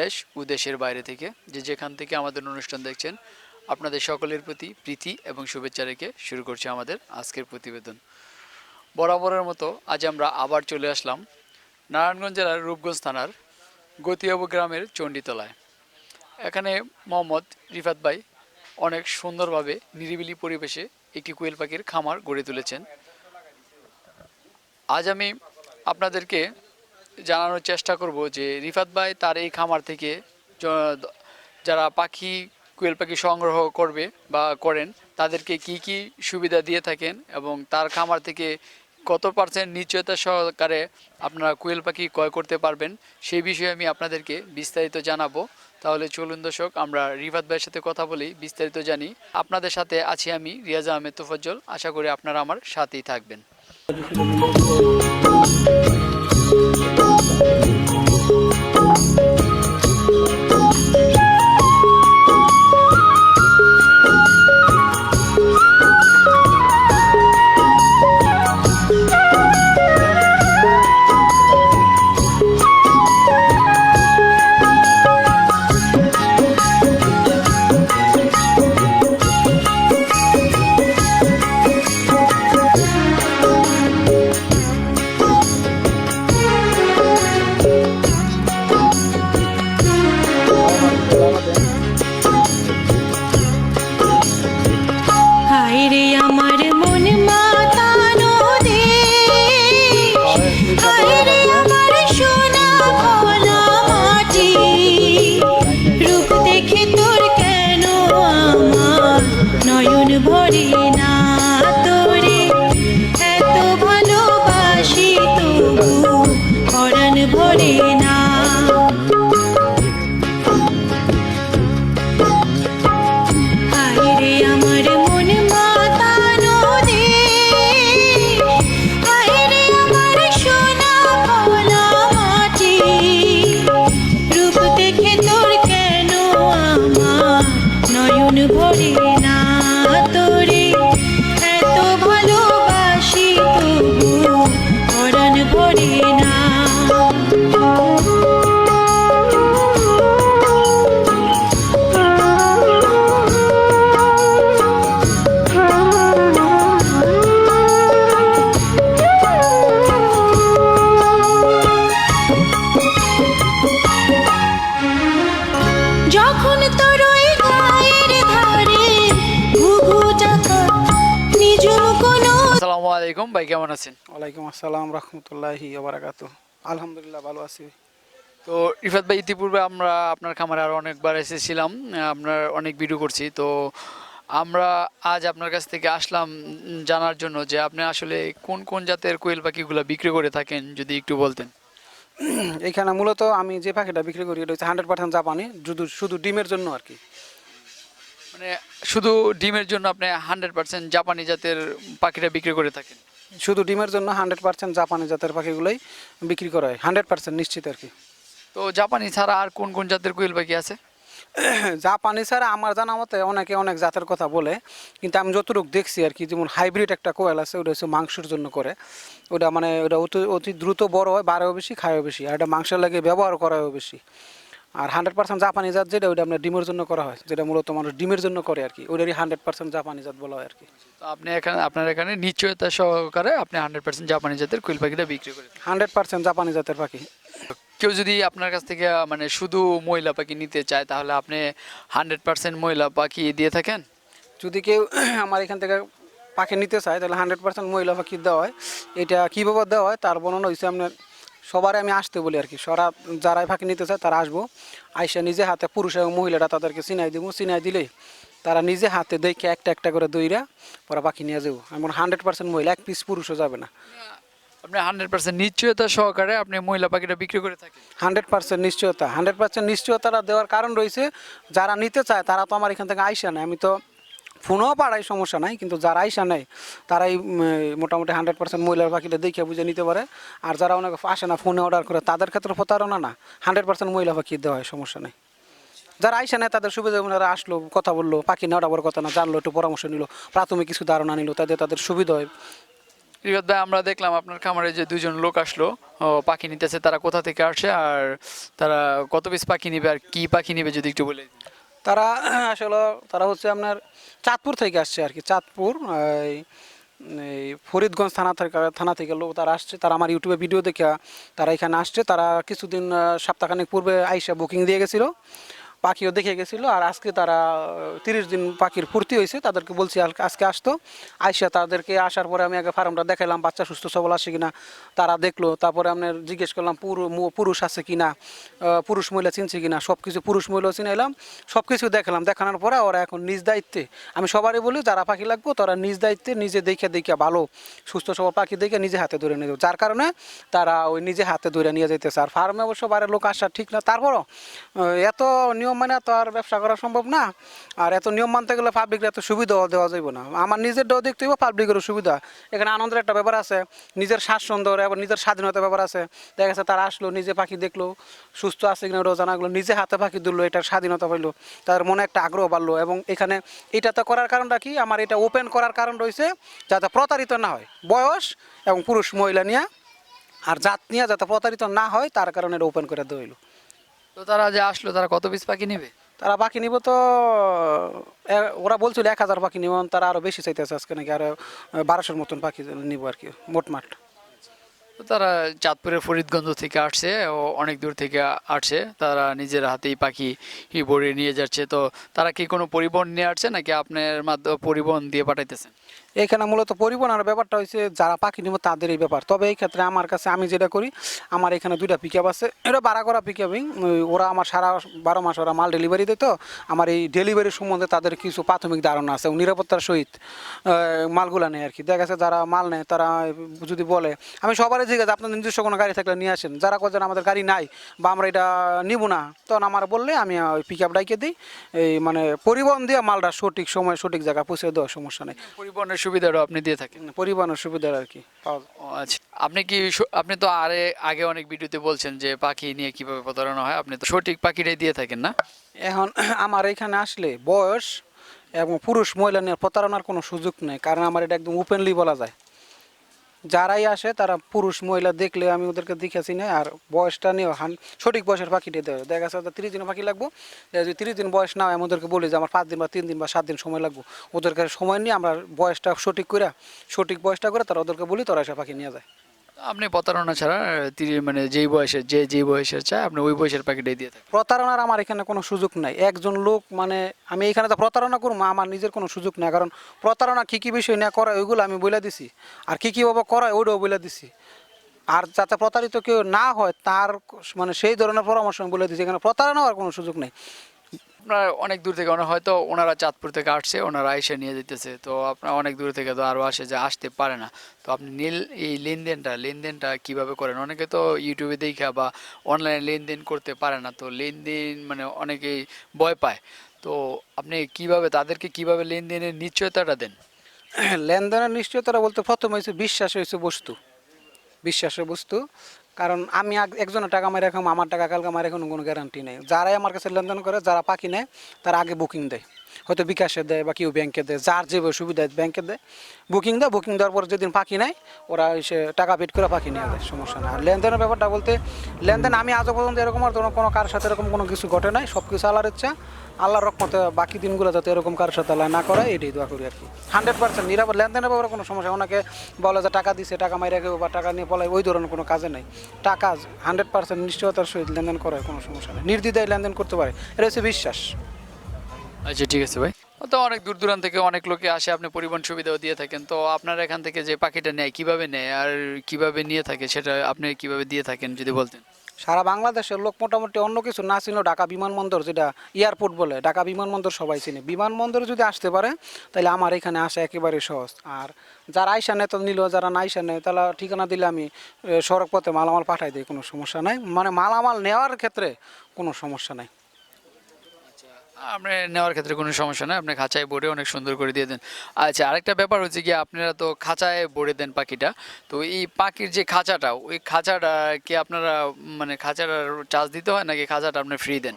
দেশ ও দেশের বাইরে থেকে যে যেখান থেকে আমাদের অনুষ্ঠান দেখছেন, আপনাদের সকলের প্রতি প্রীতি এবং শুভেচ্ছা রেখে শুরু করছে আমাদের আজকের প্রতিবেদন। বরাবরের মতো আজ আমরা আবার চলে আসলাম নারায়ণগঞ্জ জেলার রূপগঞ্জ থানার গতিয়াবু গ্রামের চণ্ডীতলায়। এখানে মোহাম্মদ রিফাত ভাই অনেক সুন্দরভাবে নিরিবিলি পরিবেশে একটি কোয়েল পাখির খামার গড়ে তুলেছেন। আজ আমি আপনাদেরকে জানানোর চেষ্টা করব যে রিফাত ভাই তার এই খামার থেকে যারা পাখি, কোয়েল পাখি সংগ্রহ করবে বা করেন, তাদেরকে কি কি সুবিধা দিয়ে থাকেন এবং তার খামার থেকে কত পার্সেন্ট নিশ্চয়তা সহকারে আপনারা কোয়েল পাখি ক্রয় করতে পারবেন সেই বিষয়ে আমি আপনাদেরকে বিস্তারিত জানাব। তাহলে চলুন দর্শক, আমরা রিফাত ভাইয়ের সাথে কথা বলি, বিস্তারিত জানি। আপনাদের সাথে আছি আমি রিয়াজ আহমেদ তোফজ্জল। আশা করি আপনারা আমার সাথেই থাকবেন। করি ভাই কেমন আছেন? ওয়ালাইকুম আসসালাম রহমতুল্লাহি বারাকাত আলহামদুলিল্লাহ ভালো আছি। তো রিফাত ভাই ইতিপূর্বে আমরা আপনার খামারে আরও অনেকবার এসেছিলাম আপনার অনেক ভিডিও করছি। তো আমরা আজ আপনার কাছ থেকে আসলাম জানার জন্য যে আপনি আসলে কোন কোন জাতের কোয়েল পাখিগুলো বিক্রি করে থাকেন যদি একটু বলতেন। এইখানে মূলত আমি যে পাখিটা বিক্রি করি এটা হচ্ছে হান্ড্রেড পার্সেন্ট জাপানি শুধু শুধু ডিমের জন্য আর কি। মানে শুধু ডিমের জন্য আপনি হান্ড্রেড পার্সেন্ট জাপানি জাতের পাখিটা বিক্রি করে থাকেন? শুধু ডিমের জন্য হান্ড্রেড পার্সেন্ট জাপানি জাতের পাখিগুলোই বিক্রি করা হয়। হান্ড্রেড পার্সেন্ট নিশ্চিত আর কি। তো জাপানি ছাড়া আর কোন কোন জাতের কোয়েল পাখি আছে? জাপানি ছাড়া আমার জানা মতে অনেকে অনেক জাতের কথা বলে কিন্তু আমি যতটুকু দেখছি আর কি যেমন হাইব্রিড একটা কোয়েল আছে ওটা হচ্ছে মাংসের জন্য করে। ওটা মানে ওটা অতি অতি দ্রুত বড় হয় বাড়েও বেশি খায়ও বেশি আর এটা মাংসের লাগে ব্যবহার করাও বেশি। আর হান্ড্রেড পার্সেন্ট জাপানি জাত যেটা ওটা আপনার ডিমের জন্য করা হয় যেটা মূলত মানুষ ডিমের জন্য করে আর কি ওটারই হান্ড্রেড পার্সেন্ট জাপানি জাত বলা হয় আর কি। তো আপনি এখানে আপনার এখানে নিশ্চয়তা সহকারে আপনি হান্ড্রেড পার্সেন্ট জাপানি জাতের কোয়েল পাখিটা বিক্রি করে থাকেন। হান্ড্রেড পার্সেন্ট জাপানি জাতের পাখি। কেউ যদি আপনার কাছ থেকে মানে শুধু মহিলা পাখি নিতে চায় তাহলে আপনি হান্ড্রেড পার্সেন্ট মহিলা পাখি দিয়ে থাকেন? যদি কেউ আমার এখান থেকে পাখি নিতে চায় তাহলে হান্ড্রেড পার্সেন্ট মহিলা পাখি দেওয়া হয়। এটা কীভাবে দেওয়া হয়? তার বর্ণনা হয়েছে আপনার সবার আমি আসতে বলি আর কি। সরা যারাই ফাঁকি নিতে চায় তারা আসব। আইসা নিজে হাতে পুরুষ এবং মহিলাটা তাদেরকে চিনাই দেবো। চিনাই দিলেই তারা নিজে হাতে দেখে একটা একটা করে দইরা পরে পাখি নিয়ে যাব। এমন হান্ড্রেড পার্সেন্ট মহিলা এক পিস পুরুষও যাবে না। আপনি হান্ড্রেড পার্সেন্ট নিশ্চয়তা সহকারে আপনি মহিলা পাখিটা বিক্রি করে থাকেন? হান্ড্রেড পার্সেন্ট নিশ্চয়তা। হান্ড্রেড পার্সেন্ট নিশ্চয়তাটা দেওয়ার কারণ রয়েছে যারা নিতে চায় তারা তো আমার এখান থেকে আইসা না। আমি তো ফোনও পাড়ায় সমস্যা নাই, কিন্তু যারা আইসা নেয়, তারাই মোটামুটি হান্ড্রেড পার্সেন্ট মহিলার পাখিটা দেখে বুঝে নিতে পারে। আর যারা অনেক আসে না ফোনে অর্ডার করে, তাদের ক্ষেত্রে প্রতারণা না হান্ড্রেড পার্সেন্ট মহিলা পাখি দেওয়া হয়, সমস্যা নেই। যারা আইসা নেয়, তাদের সুবিধা ওনারা আসলো, কথা বলল, পাখি নেওয়াটা বড় কথা না, জানলো, একটু পরামর্শ নিল, প্রাথমিক কিছু ধারণা নিল, তাদের তাদের সুবিধা হয়। রিফাত ভাই, আমরা দেখলাম আপনার খামারে যে দুজন লোক আসলো পাখি নিতেছে, তারা কোথা থেকে আসছে আর তারা কত পিস পাখি নিবে, আর কি পাখি নিবে যদি একটু বলে। তারা, আসলে তারা হচ্ছে আপনার চাঁদপুর থেকে আসছে আর কি, চাঁদপুর, এই ফরিদগঞ্জ থানা থেকে থানা থেকে লোক তারা আসছে, তারা আমার ইউটিউবে ভিডিও দেখে তারা এখানে আসছে, তারা কিছুদিন সপ্তাহখানেক পূর্বে আইসা বুকিং দিয়ে গেছিল। পাখিও দেখে গেছিল আর আজকে তারা তিরিশ দিন পাখির ফুর্তি হয়েছে, তাদেরকে বলছি আজকে আসতো। আইসা তাদেরকে আসার পরে আমি আগে ফার্মটা দেখালাম বাচ্চা সুস্থ, সবল আছে কিনা, তারা দেখল, তারপরে আপনার জিজ্ঞেস করলাম, পুরু- পুরুষ আছে কিনা পুরুষ মহিলা চিনছে কিনা সব কিছু পুরুষ মহিলাও মহিলা চিনাইলাম সব কিছু দেখালাম, দেখানোর পরে ওরা এখন নিজ দায়িত্বে। আমি সবারই বলি, যারা পাখি লাগবো, তারা নিজ দায়িত্বে নিজে দেখে দেখে ভালো, সুস্থ, সবল পাখি দেখে নিজে হাতে ধরে নিয়ে যার কারণে তারা ওই নিজে হাতে ধরে নিয়ে যেতেছে আর ফার্মে অবশ্য বাইরের লোক আসা ঠিক না। তারপরও এত নিয়ম মানে তো আর ব্যবসা করা সম্ভব না। আর এত নিয়ম মানতে গেলে পাবলিকের এত সুবিধাও দেওয়া যাবে না। আমার নিজেরটাও দেখতে হবে পাবলিকেরও সুবিধা। এখানে আনন্দের একটা ব্যাপার আছে। নিজের শ্বাস সুন্দর এবং নিজের স্বাধীনতার ব্যাপার আছে। দেখা গেছে তারা আসলো, নিজে পাখি দেখল, সুস্থ আছে কিনা ওটাও জানা গেলো, নিজে হাতে পাখি ধরলো, এটার স্বাধীনতা পাইলো। তাদের মনে একটা আগ্রহ বাড়লো এবং এখানে এটা তো করার কারণটা কি? আমার এটা ওপেন করার কারণ রয়েছে যাতে প্রতারিত না হয়। বয়স এবং পুরুষ, মহিলা নিয়ে আর জাত নিয়ে যাতে প্রতারিত না হয়, তার কারণে এটা ওপেন করে দেওয়া তো তারা যে আসলো তারা কত পিস পাখি নেবে? তারা পাখি নিব তো ওরা বলছিল এক হাজার পাখি নিব তারা আরও বেশি চাইতেছে আজকে নাকি আরও বারোশোর মতন পাখি নিব আর কি মোটমাট তো তারা চাঁদপুরের ফরিদগঞ্জ থেকে আসছে ও অনেক দূর থেকে আসছে তারা নিজের হাতেই পাখি বড়ে নিয়ে যাচ্ছে। তো তারা কি কোনো পরিবহন নিয়ে আসছে নাকি আপনার মাধ্যমে পরিবহন দিয়ে পাঠাইতেছেন? এখানে মূলত পরিবহনের ব্যাপারটা হচ্ছে যারা পাখি নিব তাদের এই ব্যাপার। তবে এই ক্ষেত্রে আমার কাছে, আমি যেটা করি, আমার এখানে দুইটা পিক আপ আছে। এটা ভাড়া করা পিক আপই ওরা আমার সারা বারো মাস ওরা মাল ডেলিভারি দেয় তো। আমার এই ডেলিভারি সম্বন্ধে তাদের কিছু প্রাথমিক ধারণা আছে নিরাপত্তার সহিত মালগুলা নেয় আর কি দেখা গেছে যারা মাল নেয়, তারা যদি বলে, আমি সবারই জিজ্ঞাসা, আপনাদের নিজস্ব কোনো গাড়ি থাকলে নিয়ে আসেন। যারা কোথাও আমাদের গাড়ি নাই, বা আমরা এটা নিব না। তখন আমার বললে, আমি ওই পিক আপ ডাইকে দিই? এই মানে পরিবহন দিয়ে মালটা সঠিক সময় সঠিক জায়গায় পৌঁছে দেওয়ার সমস্যা নেই। পরিবহনের সুবিধাটাও আপনি দিয়ে থাকেন? পরিবহনের সুবিধা আর কি পাওয়া যায়। ও আচ্ছা আপনি কি সু- আপনি তো আরে আগে অনেক ভিডিওতে বলছেন যে পাখি নিয়ে কীভাবে প্রতারণা হয় আপনি তো সঠিক পাখিটাই দিয়ে থাকেন না? এখন আমার এখানে আসলে বয়স এবং পুরুষ মহিলা নিয়ে প্রতারণার কোনো সুযোগ নেই কারণ আমার এটা একদম ওপেনলি বলা যায়। যারাই আসে, তারা পুরুষ, মহিলা দেখলে আমি ওদেরকে দেখেছি না, আর বয়সটা নিয়ে হান, সঠিক বয়সের পাখিটা দেবে দেখা যাচ্ছে তিরিশ দিনের পাখি লাগবো। যদি তিরিশ দিন বয়স না হয়, আমি ওদেরকে বলি যে আমার পাঁচ দিন বা তিন দিন বা সাত দিন সময় লাগবো। ওদেরকে সময় নিয়ে আমরা বয়সটা সঠিক করে সঠিক বয়সটা করে তারা ওদেরকে বলি তারা এসে পাখি নিয়ে যায়। আপনি প্রতারণা ছাড়া তিনি মানে যেই বয়সের যে, যেই বয়সের চায়, আপনি ওই বয়সের পাখিটাই দিয়ে থাকেন। প্রতারণার আমার এখানে কোনো সুযোগ নাই। একজন লোক মানে আমি এখানে তো প্রতারণা করব আমার নিজের কোনো সুযোগ নাই। কারণ প্রতারণা কী কী বিষয় না করায় ওইগুলো আমি বলে দিছি। আর কী কীভাবে করায়, ওইটাও বলে দিছি। আর যাতে প্রতারিত কেউ না হয়, তার মানে সেই ধরনের পরামর্শ আমি বলে দিচ্ছি এখানে প্রতারণা হওয়ার কোনো সুযোগ নেই। আপনার অনেক দূর থেকে ওনার হয়তো ওনারা চাঁদপুর থেকে আসছে, ওনারা এসে নিয়ে যেতেছে। তো আপনার অনেক দূর থেকে তো আরও আসে যে আসতে পারে না। তো আপনি নীল, এই লেনদেনটা লেনদেনটা কীভাবে করেন? অনেকে তো ইউটিউবে দেখা বা অনলাইনে লেনদেন করতে পারে না, তো লেনদেন মানে অনেকেই ভয় পায়। তো আপনি কীভাবে, তাদেরকে কীভাবে লেনদেনের নিশ্চয়তাটা দেন? লেনদেনের নিশ্চয়তা বলতে প্রথম হয়েছে বিশ্বাস হয়েছে বস্তু। বিশ্বাসের বস্তু। কারণ আমি একজনের টাকা মারে রাখলাম আমার টাকা কালকে মারে এখন কোনো গ্যারান্টি নেই। যারাই আমার কাছে লেনদেন করে, যারা পাখি নেয়, তারা আগে বুকিং দেয়। হয়তো বিকাশে দেয় বা কেউ ব্যাংকে দেয়, যার যে সুবিধা ব্যাংকে দেয়। বুকিং দেয় বুকিং দেওয়ার পর যেদিন পাখি নেয়, ওরা এসে টাকা পেড করে পাখি নিয়ে দেয়, সমস্যা না আর লেনদেনের ব্যাপারটা বলতে, লেনদেন আমি আজও পর্যন্ত এরকম আর কোনো কার সাথে এরকম কোনো কিছু ঘটে নাই সব কিছু আল্লাহর ইচ্ছা। আল্লাহর রকমতে বাকি দিনগুলো যাতে এরকম কারোর সাথে আল্লাহ না করে, এটাই দোয়া করি আর কি। হান্ড্রেড পার্সেন্ট নিরাপদ। লেনদেনের ব্যাপারে কোনো সমস্যা। ওনাকে বলে যে টাকা দিছে, টাকা মাইরে কেউ বা টাকা নিয়ে পলাই ওই ধরনের কোনো কাজে নেই। টাকা হান্ড্রেড পার্সেন্ট নিশ্চয়তার সহিত লেনদেন করে কোনো সমস্যা নেই। নির্দ্বিধায় লেনদেন করতে পারে। এটা হচ্ছে বিশ্বাস। আচ্ছা ঠিক আছে ভাই। তো অনেক দূর দূরান্ত থেকে অনেক লোকে আসে আপনি পরিবহন সুবিধাও দিয়ে থাকেন। তো আপনার এখান থেকে যে পাখিটা নেয় কীভাবে নেয় আর কীভাবে নিয়ে থাকে সেটা আপনি কীভাবে দিয়ে থাকেন যদি বলতেন? সারা বাংলাদেশের লোক মোটামুটি অন্য কিছু না ছিল ঢাকা বিমানবন্দর যেটা এয়ারপোর্ট বলে ঢাকা বিমানবন্দর সবাই চিনে। বিমানবন্দরে যদি আসতে পারে তাহলে আমার এখানে আসা একেবারে সহজ। আর যারা আইসা নেয় তো নিল যারা না আইসা নেয় তাহলে ঠিকানা দিলে আমি সড়ক পথে মালামাল পাঠাই দিই কোনো সমস্যা নাই। মানে মালামাল নেওয়ার ক্ষেত্রে কোনো সমস্যা নাই। আপনি নেওয়ার ক্ষেত্রে কোনো সমস্যা নেই। আপনি খাঁচায় ভরে অনেক সুন্দর করে দিয়ে দেন। আচ্ছা আরেকটা ব্যাপার হচ্ছে কি আপনারা তো খাঁচায় ভরে দেন পাখিটা। তো এই পাখির যে খাঁচাটা ওই খাঁচাটা কি আপনারা মানে খাঁচাটার চার্জ দিতে হয় নাকি খাঁচাটা আপনি ফ্রি দেন?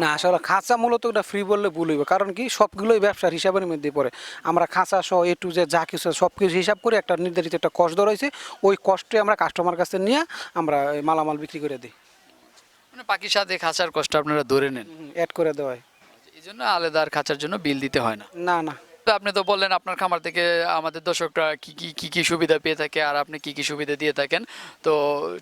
না আসলে খাঁচা মূলত এটা ফ্রি বললে ভুল হইবে। কারণ কি সবগুলোই ব্যবসার হিসাবের মধ্যে পড়ে। আমরা খাঁচা সহ এ টু যে যা কিছু সব কিছু হিসাব করে একটা নির্ধারিত একটা কষ্ট রয়েছে ওই কষ্টে আমরা কাস্টমার কাছে নিয়ে আমরা মালামাল বিক্রি করে দিই। মানে পাখির সাথে খাঁচার কষ্ট আপনারা ধরে নেন। অ্যাড করে দেওয়া হয়। জন্য আলাদা আর খাঁচার জন্য বিল দিতে হয় না। না না। তো আপনি তো বললেন আপনার খামার থেকে আমাদের দর্শকরা কি কি কি কি সুবিধা পেয়ে থাকে আর আপনি কি কি সুবিধা দিয়ে থাকেন। তো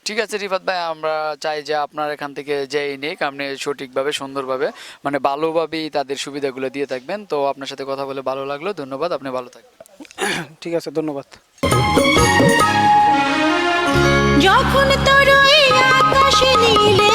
ঠিক আছে রিফাত ভাই আমরা চাই যে আপনার এখান থেকে যেই নিক আপনি সঠিকভাবে সুন্দরভাবে মানে ভালোভাবেই তাদের সুবিধাগুলো দিয়ে থাকবেন। তো আপনার সাথে কথা বলে ভালো লাগল ধন্যবাদ আপনি ভালো থাকবেন। ঠিক আছে ধন্যবাদ। যখন তোর আকাশ নীল